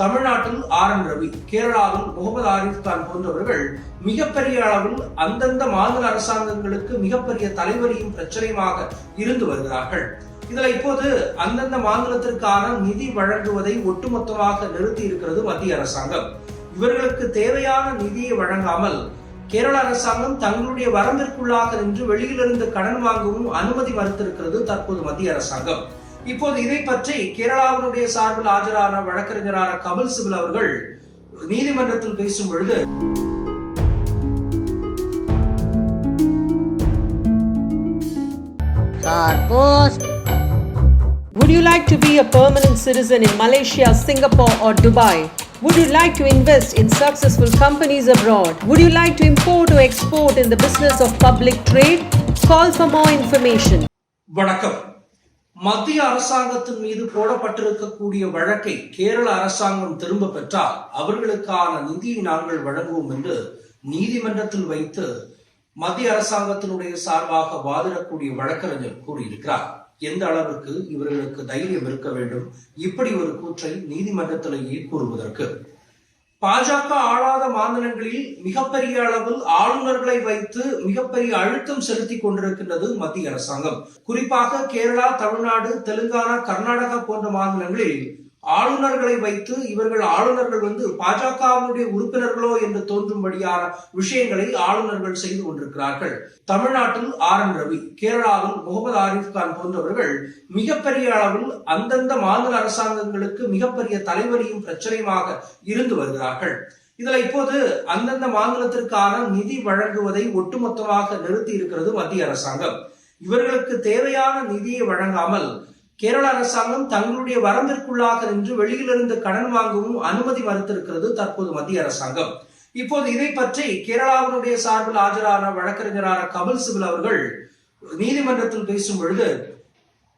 தமிழ்நாட்டில் R N Ravi கேரளாவில் முகமது ஆரிஃப் கான் போன்றவர்கள் மிகப்பெரிய அளவில் அந்தந்த மாநில அரசாங்கங்களுக்கு மிகப்பெரிய தலைவரியும் பிரச்சனையுமாக இருந்து வருகிறார்கள். இதுல இப்போது அந்தந்த மாநிலத்திற்கான நிதி வழங்குவதை ஒட்டுமொத்தமாக நிறுத்தி இருக்கிறது மத்திய அரசாங்கம். இவர்களுக்கு தேவையான நிதியை வழங்காமல் கேரள அரசாங்கம் தங்களுடைய வரம்பிற்குள்ளாக நின்று வெளியிலிருந்து கடன் வாங்கவும் அனுமதி மறுத்திருக்கிறது தற்போது மத்திய அரசாங்கம். இப்போது இதை பற்றி கேரளாவினுடைய சார்பில் ஆஜரான வழக்கறிஞரான கபில் சிபில் அவர்கள் நீதிமன்றத்தில் பேசும் பொழுது. Would you like to be a permanent citizen in Malaysia, Singapore, or Dubai? Would you like to invest in successful companies abroad? Would you like to import or export in the business of public trade? Call for more information. வணக்கம் மத்திய அரசாங்கத்தின் மீது போடப்பட்டிருக்கக்கூடிய வழக்கை கேரள அரசாங்கம் திரும்ப பெற்றால் அவர்களுக்கான நிதியை நாங்கள் வழங்குவோம் என்று நீதிமன்றத்தில் வைத்து மத்திய அரசாங்கத்தினுடைய சார்பாக வாதிடக்கூடிய வழக்கறிஞர் கூறியிருக்கிறார். எந்த அளவிற்கு இவர்களுக்கு தைரியம் இருக்க வேண்டும்? இப்படி ஒரு கூற்றை நீதிமன்றத்திலேயே கூறுவதற்கு. பாஜக ஆளாத மாநிலங்களில் மிகப்பெரிய அளவில் ஆளுநர்களை வைத்து மிகப்பெரிய அழுத்தம் செலுத்தி கொண்டிருக்கின்றது மத்திய அரசாங்கம். குறிப்பாக கேரளா தமிழ்நாடு தெலுங்கானா கர்நாடகா போன்ற மாநிலங்களில் ஆளுநர்களை வைத்து இவர்கள் ஆளுநர்கள் வந்து பாஜகவுடைய உறுப்பினர்களோ என்று தோன்றும்படியான விஷயங்களை ஆளுநர்கள் செய்து கொண்டிருக்கிறார்கள். தமிழ்நாட்டில் ஆர் என் ரவி கேரளாவில் முகமது ஆரிஃப் கான் போன்றவர்கள் மிகப்பெரிய அளவில் அந்தந்த மாநில அரசாங்கங்களுக்கு மிகப்பெரிய தலைவலியும் பிரச்சனையுமாக இருந்து வருகிறார்கள். இதுல இப்போது அந்தந்த மாநிலத்திற்கான நிதி வழங்குவதை ஒட்டுமொத்தமாக நிறுத்தி இருக்கிறது மத்திய அரசாங்கம். இவர்களுக்கு தேவையான நிதியை வழங்காமல் கேரள அரசாங்கம் தங்களுடைய வரம்பிற்குள்ளாக நின்று வெளியிலிருந்து கடன் வாங்கவும் அனுமதி மறுத்திருக்கிறது தற்போது மத்திய அரசாங்கம். இப்போது இதை பற்றி கேரளாவினுடைய சார்பில் ஆஜரான வழக்கறிஞரான கபில் சிபில் அவர்கள் நீதிமன்றத்தில் பேசும் பொழுது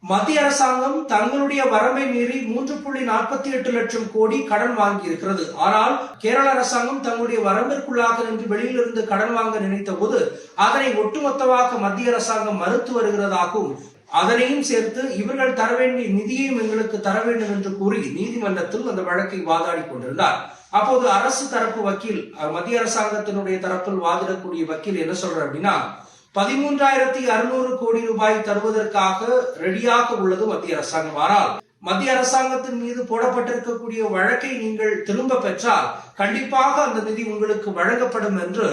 மத்திய அரசாங்கம் தங்களுடைய வரம்பை மீறி மூன்று புள்ளி நாற்பத்தி எட்டு லட்சம் கோடி கடன் வாங்கி இருக்கிறது ஆனால் கேரள அரசாங்கம் தங்களுடைய வரம்பிற்குள்ளாக நின்று வெளியிலிருந்து கடன் வாங்க நினைத்த போது அதனை ஒட்டுமொத்தமாக மத்திய அரசாங்கம் மறுத்து வருகிறதாகவும் அதனையும் சேர்த்து இவர்கள் தர வேண்டிய நிதியையும் எங்களுக்கு தர வேண்டும் என்று கூறி நீதிமன்றத்தில் அந்த வழக்கை வாதாடி கொண்டிருந்தார். அப்போது அரசு தரப்பு வக்கீல் மத்திய அரசாங்கத்தினுடைய தரப்பில் வாதிடக்கூடிய வக்கீல் என்ன சொல்ற அப்படின்னா பதிமூன்றாயிரத்தி அறுநூறு கோடி ரூபாய் தருவதற்காக ரெடியாக உள்ளது மத்திய அரசாங்கம். ஆனால் மத்திய அரசாங்கத்தின் மீது போடப்பட்டிருக்கக்கூடிய வழக்கை நீங்கள் திரும்ப பெற்றால் கண்டிப்பாக அந்த நிதி உங்களுக்கு வழங்கப்படும் என்று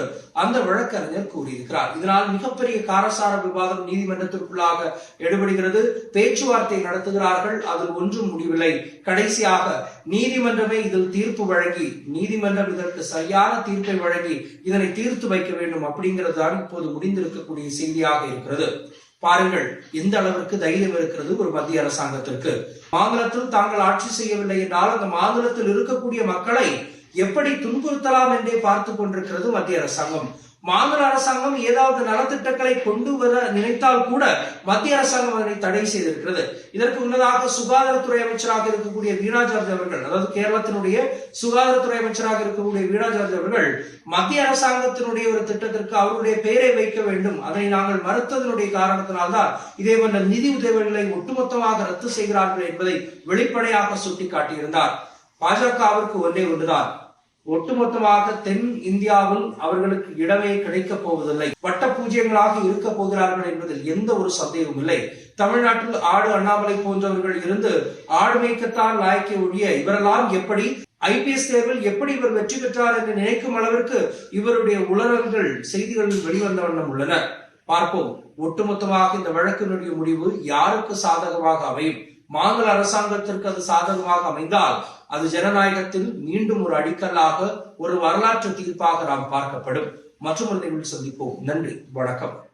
அந்த வழக்கறிஞர் கூறியிருக்கிறார். இதனால் மிகப்பெரிய காரசார விவாதம் நீதிமன்றத்திற்குள்ளாக எடுபடுகிறது. பேச்சுவார்த்தை நடத்துகிறார்கள். அதில் ஒன்றும் முடிவில்லை. கடைசியாக நீதிமன்றமே இதில் தீர்ப்பு வழங்கி நீதிமன்றம் இதற்கு சரியான தீர்ப்பை வழங்கி இதனை தீர்த்து வைக்க வேண்டும் அப்படிங்கிறது தான் இப்போது முடிந்திருக்கக்கூடிய செய்தியாக இருக்கிறது. பாருங்கள் எந்த அளவிற்கு தைரியம் இருக்கிறது ஒரு மத்திய அரசாங்கத்திற்கு? மாநிலத்தில் தாங்கள் ஆட்சி செய்யவில்லை என்றால் அந்த மாநிலத்தில் இருக்கக்கூடிய மக்களை எப்படி துன்புறுத்தலாம் என்றே பார்த்து கொண்டிருக்கிறது மத்திய அரசாங்கம். மாநில அரசாங்கம் ஏதாவது நலத்திட்டங்களை கொண்டு வர நினைத்தால் கூட மத்திய அரசாங்கம் அதனை தடை செய்திருக்கிறது. இதற்கு முன்னதாக சுகாதாரத்துறை அமைச்சராக இருக்கக்கூடிய வீணா ஜார்ஜ் அவர்கள் அதாவது கேரளத்தினுடைய சுகாதாரத்துறை அமைச்சராக இருக்கக்கூடிய வீணா ஜார்ஜ் அவர்கள் மத்திய அரசாங்கத்தினுடைய ஒரு திட்டத்திற்கு அவருடைய பெயரை வைக்க வேண்டும். அதனை நாங்கள் மறுத்ததனுடைய காரணத்தினால்தான் இதே போன்ற நிதி உதவிகளை ஒட்டுமொத்தமாக ரத்து செய்கிறார்கள் என்பதை வெளிப்படையாக சுட்டிக்காட்டியிருந்தார். பாஜகவிற்கு ஒன்றே ஒன்றுதான். ஒட்டுமொத்தமாக தென் இந்தியாவில் அவர்களுக்கு இடமே கிடைக்கப் போவதில்லை. வட்ட பூஜ்யங்களாக இருக்க போகிறார்கள் என்பதில் எந்த ஒரு சந்தேகமும் இல்லை. தமிழ்நாட்டில் ஆடு அண்ணாமலை போன்றவர்கள் இருந்து ஆடு மேய்க்கத்தான் லாய்க்க ஒழிய இவரெல்லாம் எப்படி ஐபிஎஸ் தேர்வில் எப்படி இவர் வெற்றி பெற்றார் என்று நினைக்கும் அளவிற்கு இவருடைய உளறல்கள் செய்திகளில் வெளிவந்த வண்ணம் உள்ளன. பார்ப்போம். ஒட்டுமொத்தமாக இந்த வழக்கினுடைய முடிவு யாருக்கு சாதகமாக அமையும்? மாநில அரசாங்கத்திற்கு அது சாதகமாக அமைந்தால் அது ஜனநாயகத்தில் மீண்டும் ஒரு அடிக்கல்லாக ஒரு வரலாற்று தீர்ப்பாக நாம் பார்க்கப்படும். மற்றும் ஒரு சந்திப்போம். நன்றி. வணக்கம்.